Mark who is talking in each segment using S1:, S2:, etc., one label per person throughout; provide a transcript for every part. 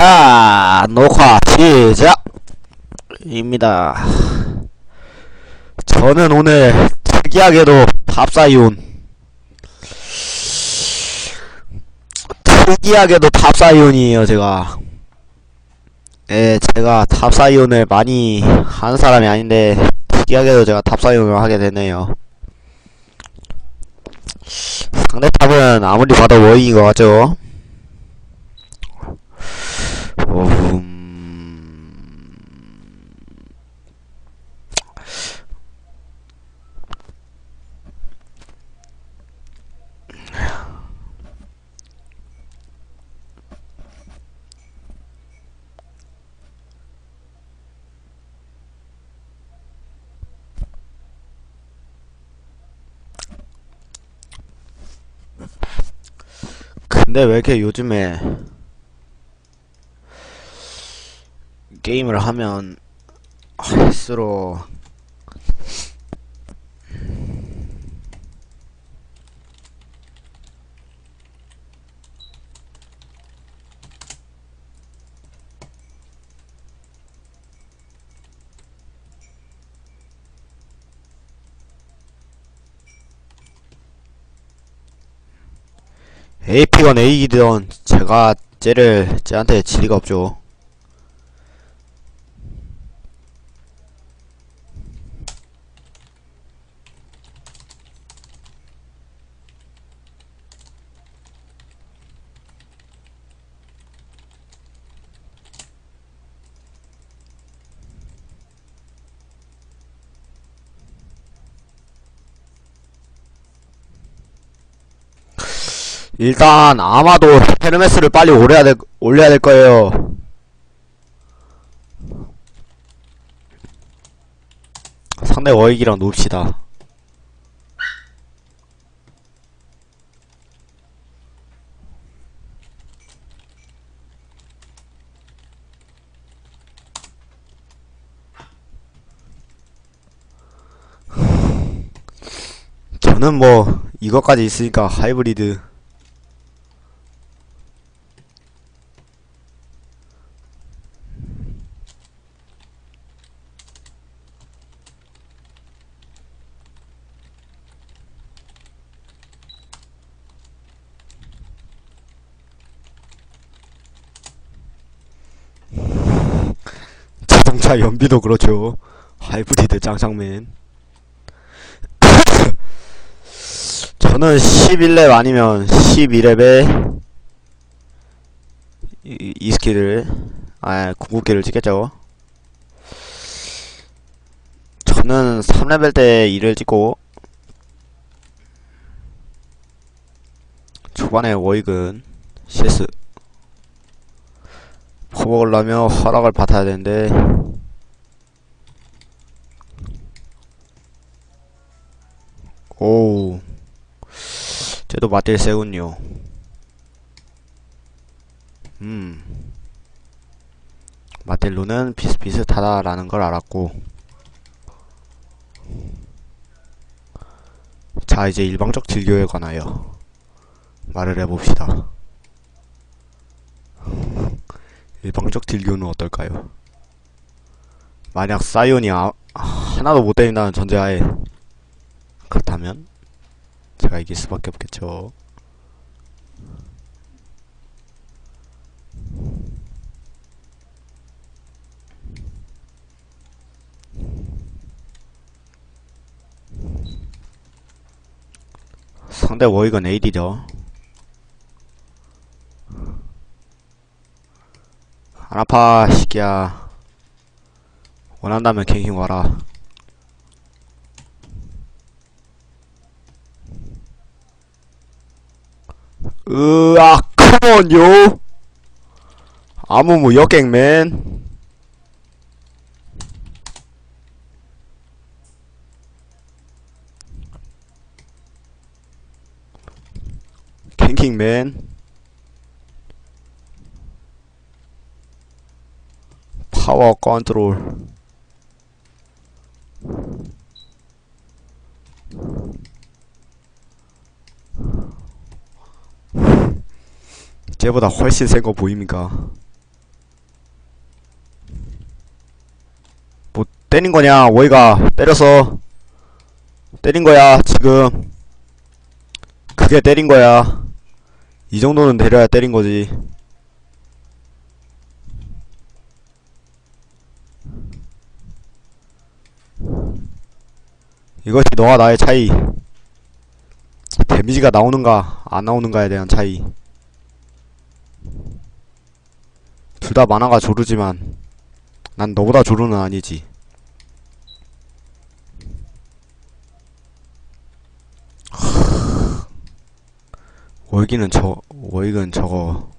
S1: 자, 녹화 시작 입니다. 저는 오늘 특이하게도 탑사이온 특이하게도 탑사이온이에요, 제가. 예, 제가 탑사이온을 많이 하는 사람이 아닌데 특이하게도 제가 탑사이온을 하게 되네요. 상대 탑은 아무리 봐도 워잉인 것 같죠? 음... 근데 왜 이렇게 요즘에 게임을 하면 할수록 AP건 A이든 제가 쟤를 쟤한테 질 리가 없죠. 일단 아마도 헤르메스를 빨리 올려야 될 올려야 될 거예요. 상대 워익이랑 놉시다. 저는 뭐 이것까지 있으니까 하이브리드 자동차 연비도 그렇죠. 하이브리드 짱짱맨. 저는 11렙 아니면 12렙에 이, 이 스킬을 아 궁극기를 찍겠죠. 저는 3레벨 때 2를 찍고 초반에 워익은 CS 퍼먹으려면 허락을 받아야 되는데 오우. 쟤도 맞딜 세군요. 음. 마텔로는 비슷비슷하다라는 걸 알았고. 자 이제 일방적 딜교에 관하여 말을 해봅시다. 일방적 딜교는 어떨까요? 만약 사이온이 아, 하나도 못 때린다는 전제하에 그렇다면 제가 이길 수밖에 없겠죠. 상대 워익은 AD죠. 안 아파 시끼야 원한다면 갱킹 와라 으악 컴온 요 아무무 역갱맨 갱킹맨 파워 컨트롤 쟤보다 훨씬 센 거 보입니까? 뭐 때린 거냐? 오이가. 때려서 때린 거야 지금. 그게 때린 거야. 이 정도는 내려야 때린 거지. 이것이 너와 나의 차이. 데미지가 나오는가 안 나오는가에 대한 차이. 둘 다 만화가 조르지만 난 너보다 조르는 아니지. 월기는 저 월기는 저거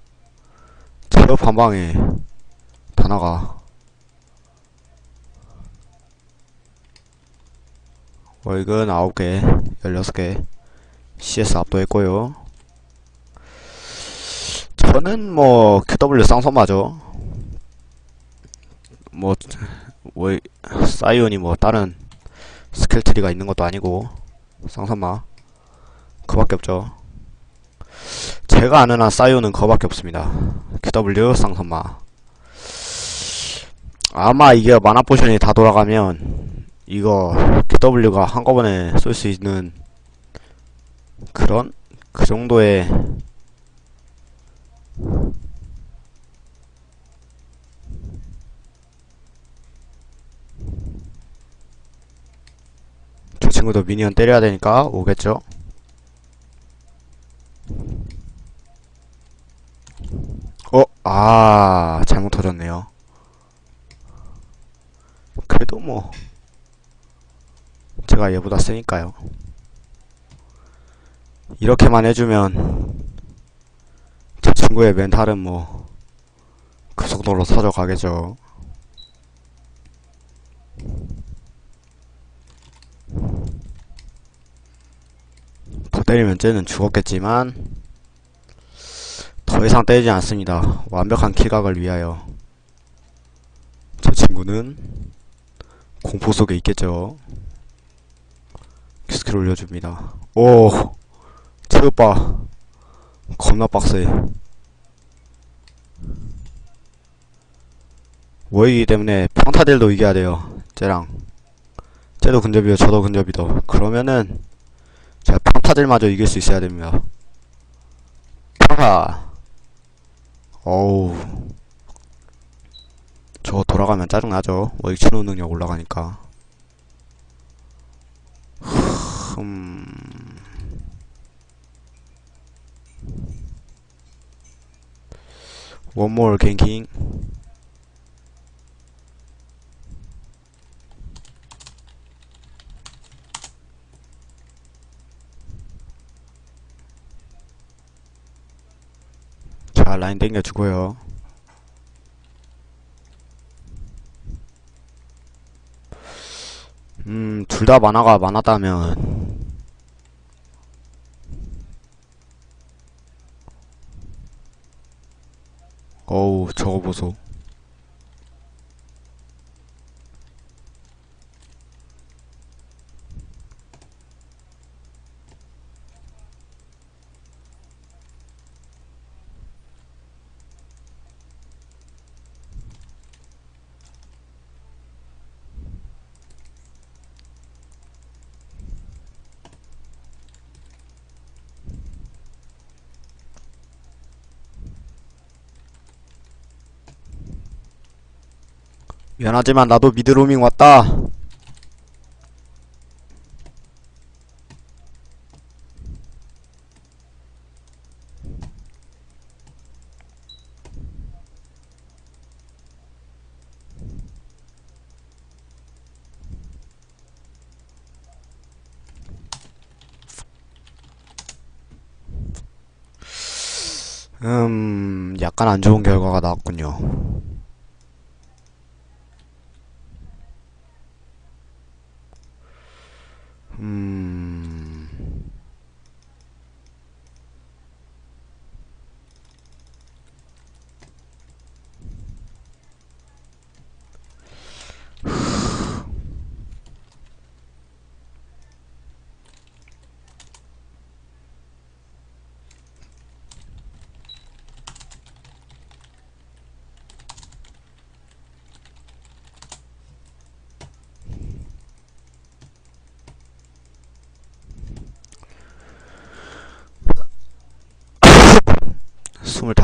S1: 체력 한 방에 다 나가. 월근 9개 16개 CS 압도했고요 저는 뭐 QW 쌍선마죠 뭐 월, 사이온이 뭐 다른 스킬 트리가 있는 것도 아니고 쌍선마. 그밖에 없죠. 제가 아는 한 사이온은 그거밖에 없습니다. QW 쌍선마. 아마 이게 마나 포션이 다 돌아가면 이거 QW가 한꺼번에 쏠 수 있는 그런 그 정도의 저 친구도 미니언 때려야 되니까 오겠죠? 어, 아, 잘못 터졌네요. 그래도 뭐, 제가 얘보다 세니까요. 이렇게만 해주면, 제 친구의 멘탈은 뭐, 그 속도로 터져가겠죠. 더 때리면 쟤는 죽었겠지만, 더 이상 때리지 않습니다. 완벽한 킬각을 위하여. 저 친구는 공포 속에 있겠죠. 스킬 올려줍니다. 오! 체육바. 겁나 빡세. 워이기 때문에 평타딜도 이겨야 돼요. 쟤랑. 쟤도 근접이요, 저도 근접이도. 그러면은, 제가 평타딜마저 이길 수 있어야 됩니다. 평타! 어우. 저거 돌아가면 짜증나죠? 워익 치료 능력 올라가니까. 흠. 원몰 갱킹. 자, 라인 땡겨주고요. 음, 둘 다 만화가 많았다면, 어우, 저거 보소. 미안하지만 나도 미드로밍 왔다. 음, 약간 안 좋은 결과가 나왔군요.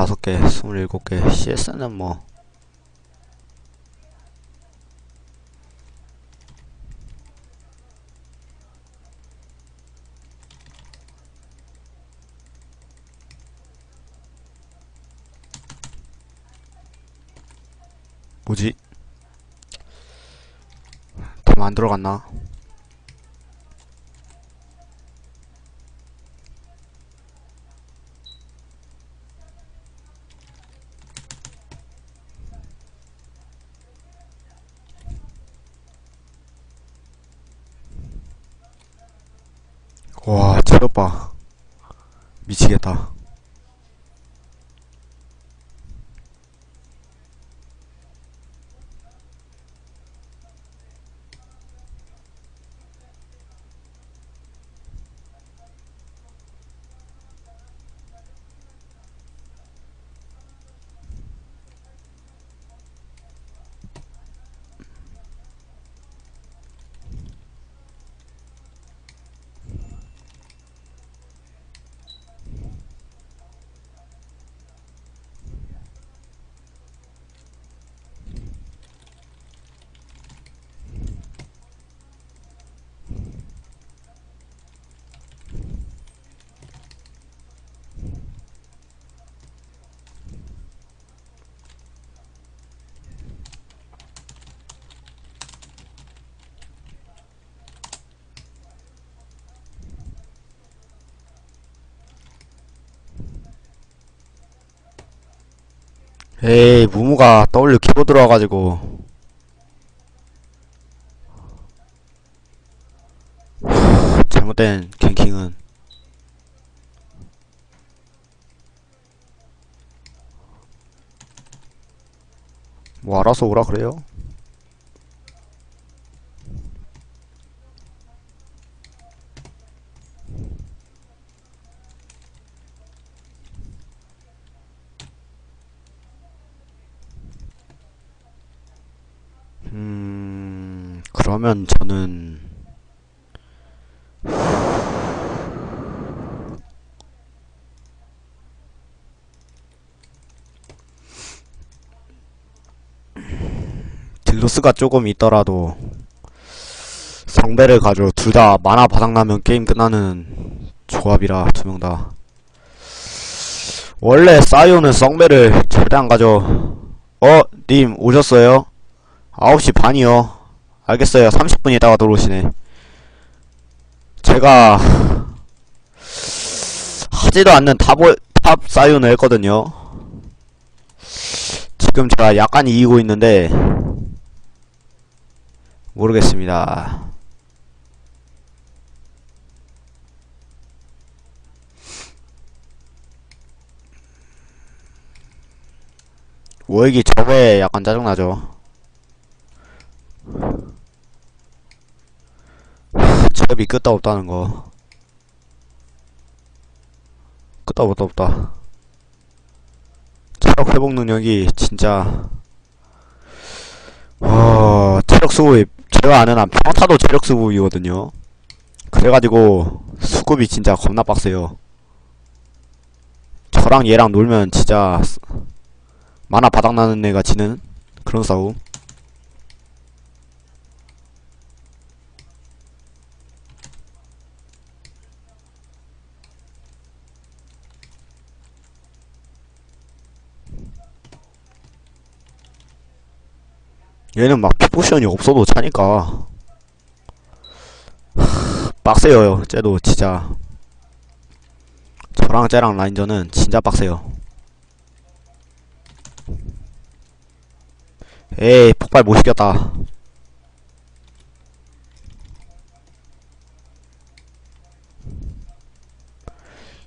S1: 25개, 27개. CS는 뭐. 뭐지? 템안 들어갔나? 와, 체력 봐. 미치겠다. 에이, 무무가 W 키보드로 와가지고. 하, 잘못된 갱킹은. 뭐 알아서 오라 그래요? 음, 그러면 저는 딜로스가 조금 있더라도 성배를 가지고 둘다 만화 바닥나면 게임 끝나는 조합이라 두 명 다. 원래 사이오는 성배를 절대 안 가져. 어, 님 오셨어요? 9시 반이요. 알겠어요. 30분 있다가 들어오시네. 제가 하지도 않는 탑, 탑 사이온을 했거든요. 지금 제가 약간 이기고 있는데 모르겠습니다. 워익이 저거에 약간 짜증나죠. 체업이 끄다 없다는 거. 끄다 없다 없다. 체력 회복 능력이 진짜 와 체력 수급이 제가 아는 한 평타도 체력 수급이거든요. 그래가지고 수급이 진짜 겁나 빡세요. 저랑 얘랑 놀면 진짜 만화 바닥나는 애가 지는 그런 싸움. 얘는 막 피포션이 없어도 차니까. 하, 빡세요 쟤도 진짜. 저랑 쟤랑 라인전은 진짜 빡세요. 에이 폭발 못 시켰다.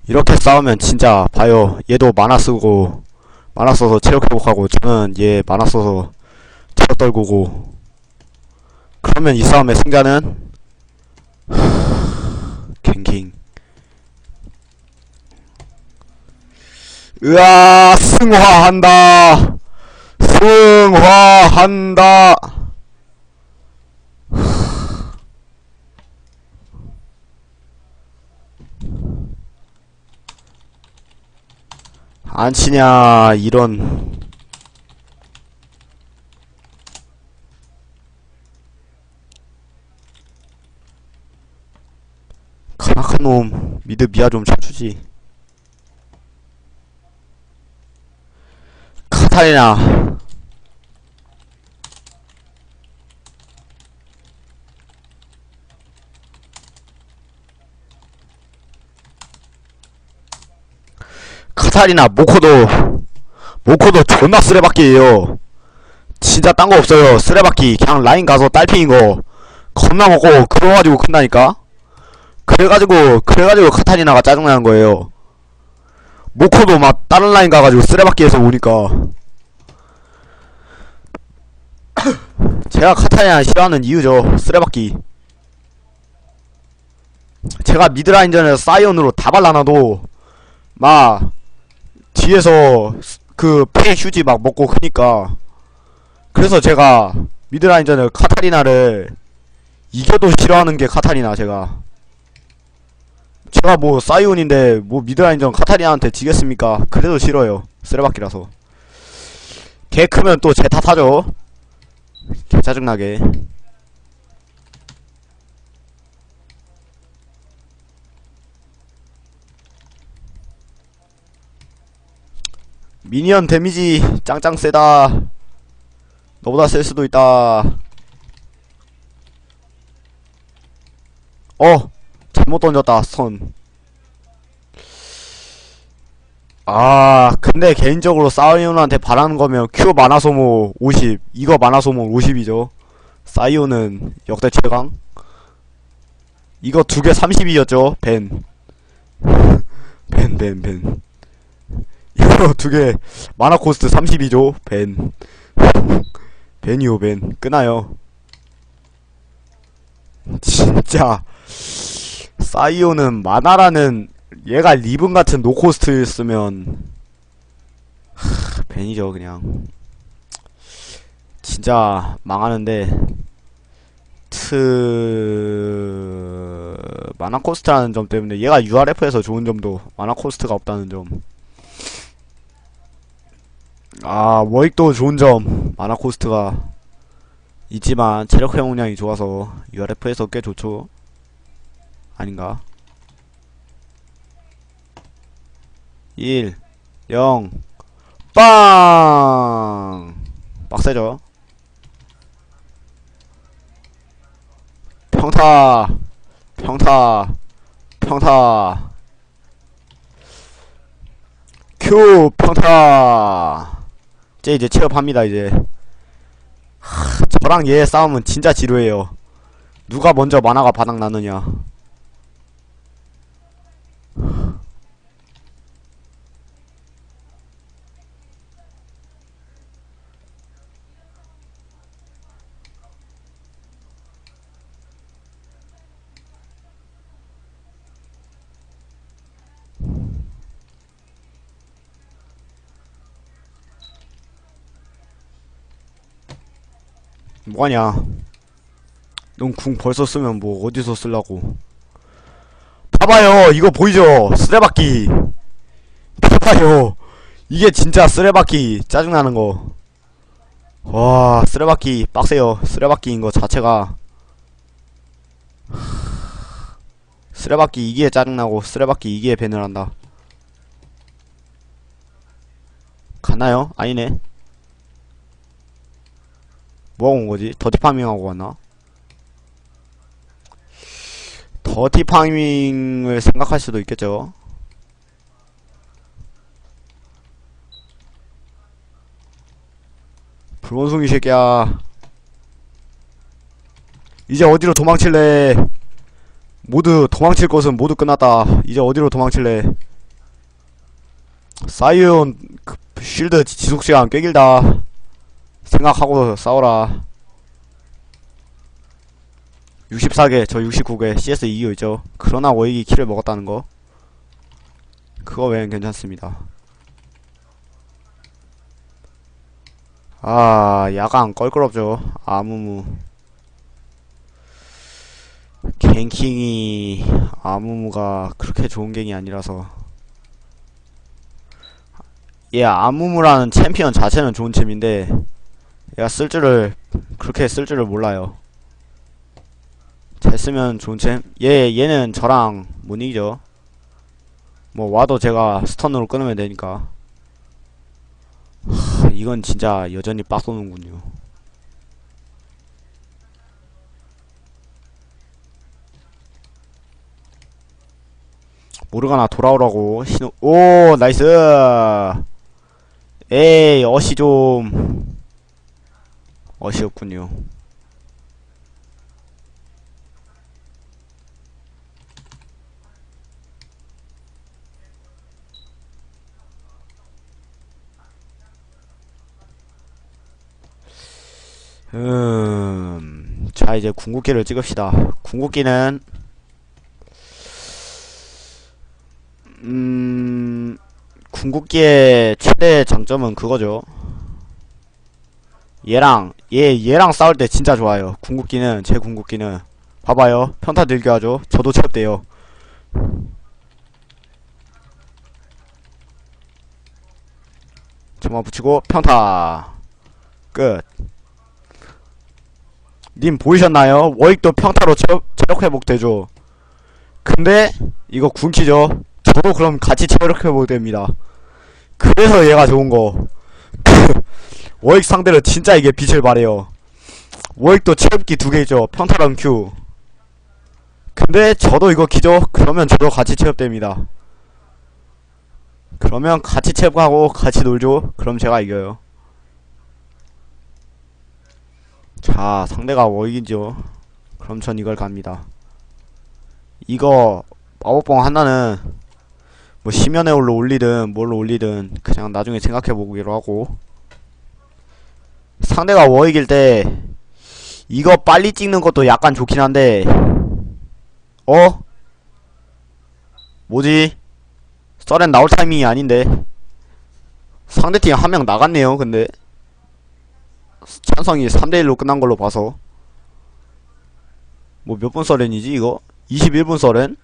S1: 이렇게 싸우면 진짜 봐요. 얘도 만화 쓰고 만화 써서 체력 회복하고 저는 얘 만화 써서 떨구고 그러면 이 싸움의 승자는 갱킹 으아 승화한다 승화한다 안 치냐, 이런. 가나한 놈, 미드 미아 좀 쳐주지. 카타리나. 카타리나, 모코도, 모코도 존나 쓰레받기에요. 진짜 딴 거 없어요. 쓰레받기. 그냥 라인 가서 딸핑인 거. 겁나 먹고, 그래가지고 큰다니까? 그래가지고, 그래가지고 카타리나가 짜증나는 거예요. 모코도 막 다른 라인 가가지고 쓰레받기에서 오니까. 제가 카타리나 싫어하는 이유죠. 쓰레받기. 제가 미드라인전에서 사이온으로 다 발라놔도, 막, 뒤에서 그페 휴지 막 먹고 크니까 그래서 제가 미드라인전에 카타리나를 이겨도 싫어하는 게 카타리나 제가 제가 뭐 사이온인데 뭐 미드라인전 카타리나한테 지겠습니까? 그래도 싫어요. 쓰레받기라서. 개 크면 또 제 탓하죠. 개 짜증나게. 미니언 데미지 짱짱 세다. 너보다 셀 수도 있다. 어 잘못 던졌다 선 아, 근데 개인적으로 사이온한테 바라는 거면 큐 마나소모 50, 이거 마나소모 50이죠. 사이온은 역대 최강. 이거 두 개 30이었죠, 벤. 벤, 벤, 벤. 이거 두개 마나 코스트 32죠, 벤. 벤이요, 벤. 끄나요. 진짜. 사이오는 마나라는 얘가 리븐 같은 노코스트였으면 하, 벤이죠 그냥 진짜 망하는데 트 마나 코스트라는 점 때문에 얘가 URF에서 좋은 점도 마나 코스트가 없다는 점. 아 워익도 좋은 점 마나 코스트가 있지만 체력 회복량이 좋아서 URF에서 꽤 좋죠. 아닌가? 1 0 빵! 빡세죠? 평타! 평타! 평타! 큐! 평타! 이제 이제 취업합니다, 이제. 하, 저랑 얘 싸움은 진짜 지루해요. 누가 먼저 만화가 바닥 나느냐. 뭐하냐? 넌 궁 벌써 쓰면 뭐 어디서 쓰려고? 봐봐요 이거 보이죠? 쓰레받기. 봐봐요. 이게 진짜 쓰레받기 짜증나는 거와 쓰레받기 빡세요. 쓰레받기인 거 자체가. 쓰레받기 이기에 짜증나고 쓰레받기 이기에 밴을 한다. 갔나요? 아니네 뭐하고 온 거지? 더티 파밍하고 왔나? 더티 파밍을 생각할 수도 있겠죠. 불원숭이 새끼야. 이제 어디로 도망칠래? 모두 도망칠 것은 모두 끝났다. 이제 어디로 도망칠래? 사이온 그 쉴드 지속시간 꽤 길다. 생각하고 싸워라. 64개 저 69개 CS 이기고 있죠? 그러나 워익이 키를 먹었다는 거. 그거 외엔 괜찮습니다. 아 야간 껄끄럽죠? 아무무. 갱킹이 아무무가 그렇게 좋은 갱이 아니라서. 얘 아무무라는 챔피언 자체는 좋은 챔인데 얘가 쓸 줄을 그렇게 쓸 줄을 몰라요. 잘 쓰면 좋은 챔. 얘 얘는 저랑 못 이기죠. 뭐 와도 제가 스턴으로 끊으면 되니까. 하, 이건 진짜 여전히 빡쏘는군요. 모르가나 돌아오라고 신호 오 나이스 에이 어시 좀 어시였군요 음, 자 이제 궁극기를 찍읍시다 궁극기는 음, 궁극기의 최대 장점은 그거죠. 얘랑, 얘, 얘랑 싸울 때 진짜 좋아요. 궁극기는, 제 궁극기는. 봐봐요. 평타 들게 하죠. 저도 채웠대요. 점화 붙이고, 평타. 끝. 님 보이셨나요? 워익도 평타로 체력, 체력 회복 되죠. 근데, 이거 군키죠. 저도 그럼 같이 체력해보게 됩니다. 그래서 얘가 좋은 거. 워익 상대로 진짜 이게 빛을 발해요. 워익도 체력기 두개 있죠. 평타랑 큐. 근데 저도 이거 기죠? 그러면 저도 같이 체력됩니다. 그러면 같이 체력하고 같이 놀죠? 그럼 제가 이겨요. 자, 상대가 워익이죠. 그럼 전 이걸 갑니다. 이거 마법봉 하나는 뭐 심연의 올로 올리든 뭘로 올리든 그냥 나중에 생각해 보기로 하고 상대가 워익일 때 이거 빨리 찍는 것도 약간 좋긴 한데 어? 뭐지? 썰엔 나올 타이밍이 아닌데 상대팀 한 명 나갔네요 근데 찬성이 3대1로 끝난 걸로 봐서 뭐 몇 분 썰엔이지 이거? 21분 썰엔?